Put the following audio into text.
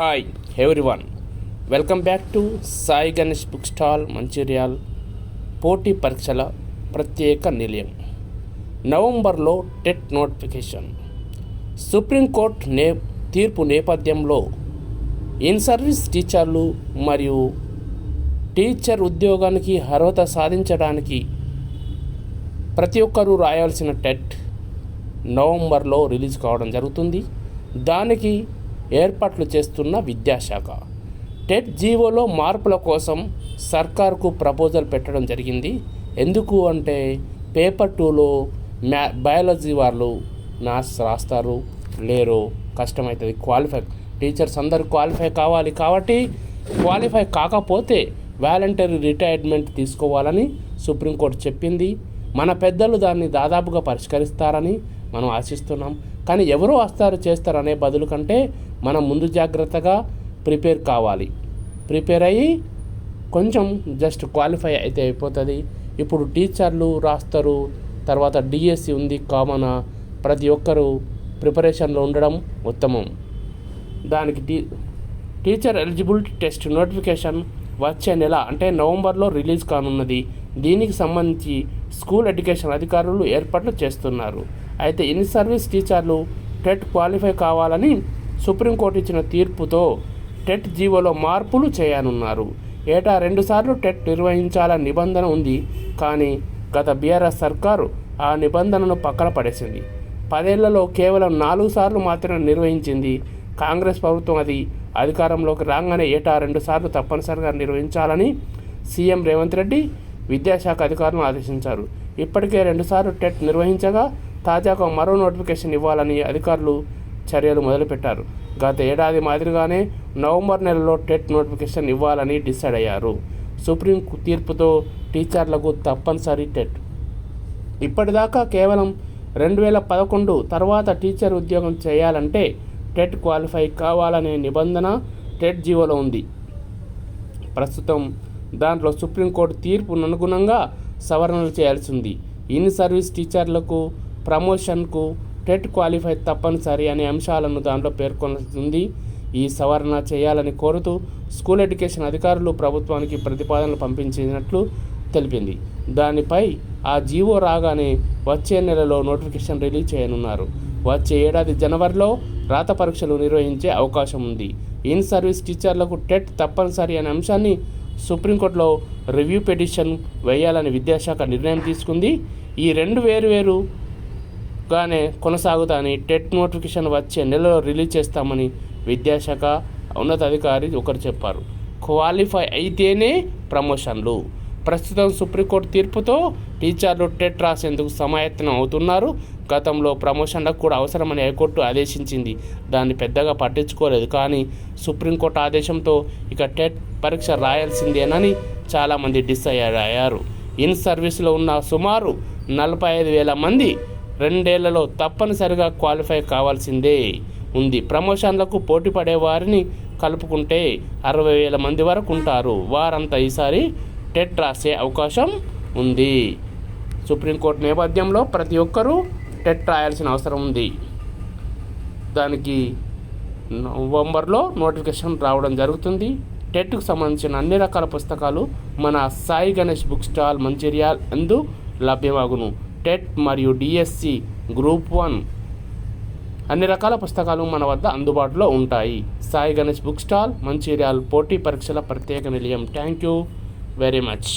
Hi everyone welcome back to Sai Ganesh book stall Mancherial పోటీ పరీక్షల ప్రత్యేక నిలయం నవంబర్లో టెట్ నోటిఫికేషన్ సుప్రీంకోర్టు నే తీర్పు నేపథ్యంలో ఇన్ సర్వీస్ టీచర్లు మరియు టీచర్ ఉద్యోగానికి అర్హత సాధించడానికి ప్రతి ఒక్కరూ రాయాల్సిన టెట్ నవంబర్లో రిలీజ్ కావడం జరుగుతుంది దానికి ఏర్పాట్లు చేస్తున్న విద్యాశాఖ. టెట్ జీవోలో మార్పుల కోసం సర్కార్కు ప్రపోజల్ పెట్టడం జరిగింది. ఎందుకు అంటే పేపర్ టూలో మ్యా బయాలజీ వాళ్ళు మ్యాథ్స్ రాస్తారు లేరో కష్టమవుతుంది క్వాలిఫై టీచర్స్ అందరు క్వాలిఫై కావాలి కాబట్టి క్వాలిఫై కాకపోతే వాలంటరీ రిటైర్మెంట్ తీసుకోవాలని సుప్రీంకోర్టు చెప్పింది. మన పెద్దలు దాన్ని దాదాపుగా పరిష్కరిస్తారని మనం ఆశిస్తున్నాం. కానీ ఎవరు వస్తారు చేస్తారు అనే బదులు కంటే మనం ముందు జాగ్రత్తగా ప్రిపేర్ కావాలి. ప్రిపేర్ అయ్యి కొంచెం జస్ట్ క్వాలిఫై అయితే అయిపోతుంది. ఇప్పుడు టీచర్లు రాస్తారు తర్వాత డిఎస్సి ఉంది కామన్ ప్రతి ఒక్కరూ ప్రిపరేషన్లో ఉండడం ఉత్తమం. దానికి T teacher eligibility test notification వచ్చే నెల అంటే నవంబర్లో రిలీజ్ కానున్నది. దీనికి సంబంధించి స్కూల్ ఎడ్యుకేషన్ అధికారులు ఏర్పాట్లు చేస్తున్నారు. అయితే ఇన్ సర్వీస్ టీచర్లు టెట్ క్వాలిఫై కావాలని సుప్రీంకోర్టు ఇచ్చిన తీర్పుతో టెట్ జీవోలో మార్పులు చేయనున్నారు. ఏటా రెండుసార్లు టెట్ నిర్వహించాలన్న నిబంధన ఉంది. కానీ గత బీఆర్ఎస్ సర్కారు ఆ నిబంధనను పక్కన పడేసింది. పదేళ్ళలో కేవలం నాలుగు సార్లు మాత్రమే నిర్వహించింది. కాంగ్రెస్ ప్రభుత్వం అది అధికారంలోకి రాగానే ఏటా రెండుసార్లు తప్పనిసరిగా నిర్వహించాలని సీఎం రేవంత్ రెడ్డి విద్యాశాఖ అధికారులను ఆదేశించారు. ఇప్పటికే రెండుసార్లు టెట్ నిర్వహించగా తాజాగా మరో నోటిఫికేషన్ ఇవ్వాలని అధికారులు చర్యలు మొదలుపెట్టారు. గత ఏడాది మాదిరిగానే నవంబర్ నెలలో టెట్ నోటిఫికేషన్ ఇవ్వాలని డిసైడ్ అయ్యారు. సుప్రీం తీర్పుతో టీచర్లకు తప్పనిసరి టెట్. ఇప్పటిదాకా కేవలం రెండు వేల పదకొండు తర్వాత టీచర్ ఉద్యోగం చేయాలంటే టెట్ క్వాలిఫై కావాలనే నిబంధన టెట్ జీవోలో ఉంది. ప్రస్తుతం దాంట్లో సుప్రీంకోర్టు తీర్పును అనుగుణంగా సవరణలు చేయాల్సి ఉంది. ఇన్ సర్వీస్ టీచర్లకు ప్రమోషన్కు టెట్ క్వాలిఫై తప్పనిసరి అనే అంశాలను దాంట్లో పేర్కొనుంది ఈ సవరణ చేయాలని కోరుతూ స్కూల్ ఎడ్యుకేషన్ అధికారులు ప్రభుత్వానికి ప్రతిపాదనలు పంపించినట్లు తెలిపింది. దానిపై ఆ జీవో రాగానే వచ్చే నెలలో నోటిఫికేషన్ రిలీజ్ చేయనున్నారు. వచ్చే ఏడాది జనవరిలో రాత పరీక్షలు నిర్వహించే అవకాశం ఉంది. ఇన్ సర్వీస్ టీచర్లకు టెట్ తప్పనిసరి అనే అంశాన్ని సుప్రీంకోర్టులో రివ్యూ పిటిషన్ వేయాలని విద్యాశాఖ నిర్ణయం తీసుకుంది. ఈ రెండు వేరు గానే కొనసాగుతాని టెట్ నోటిఫికేషన్ వచ్చే నెలలో రిలీజ్ చేస్తామని విద్యాశాఖ ఉన్నతాధికారి ఒకరు చెప్పారు. క్వాలిఫై అయితేనే ప్రమోషన్లు. ప్రస్తుతం సుప్రీంకోర్టు తీర్పుతో టీచర్లు టెట్ రాసేందుకు సమాయత్నం అవుతున్నారు. గతంలో ప్రమోషన్లకు కూడా అవసరమని హైకోర్టు ఆదేశించింది. దాన్ని పెద్దగా పట్టించుకోలేదు కానీ సుప్రీంకోర్టు ఆదేశంతో ఇక టెట్ పరీక్ష రాయాల్సిందేనని చాలామంది డిసైడ్ అయ్యారు. ఇన్ సర్వీస్లో ఉన్న సుమారు నలభై ఐదు వేల మంది రెండేళ్ళలో తప్పనిసరిగా క్వాలిఫై కావాల్సిందే ఉంది. ప్రమోషన్లకు పోటీపడే వారిని కలుపుకుంటే అరవై వేల మంది వరకు ఉంటారు. వారంతా ఈసారి టెట్ రాసే అవకాశం ఉంది. సుప్రీంకోర్టు నేపథ్యంలో ప్రతి ఒక్కరూ టెట్ రాయాల్సిన అవసరం ఉంది. దానికి నవంబర్లో నోటిఫికేషన్ రావడం జరుగుతుంది. టెట్కు సంబంధించిన అన్ని రకాల పుస్తకాలు మన సాయి గణేష్ బుక్ స్టాల్ మంచిర్యాల్ అందు లభ్యమాగును. టెట్ మరియు డిఎస్సి గ్రూప్ వన్ అన్ని రకాల పుస్తకాలు మన వద్ద అందుబాటులో ఉంటాయి. సాయి గణేష్ బుక్ స్టాల్ మంచిర్యాల్ పోటీ పరీక్షల ప్రత్యేక నిలయం. Thank you very much.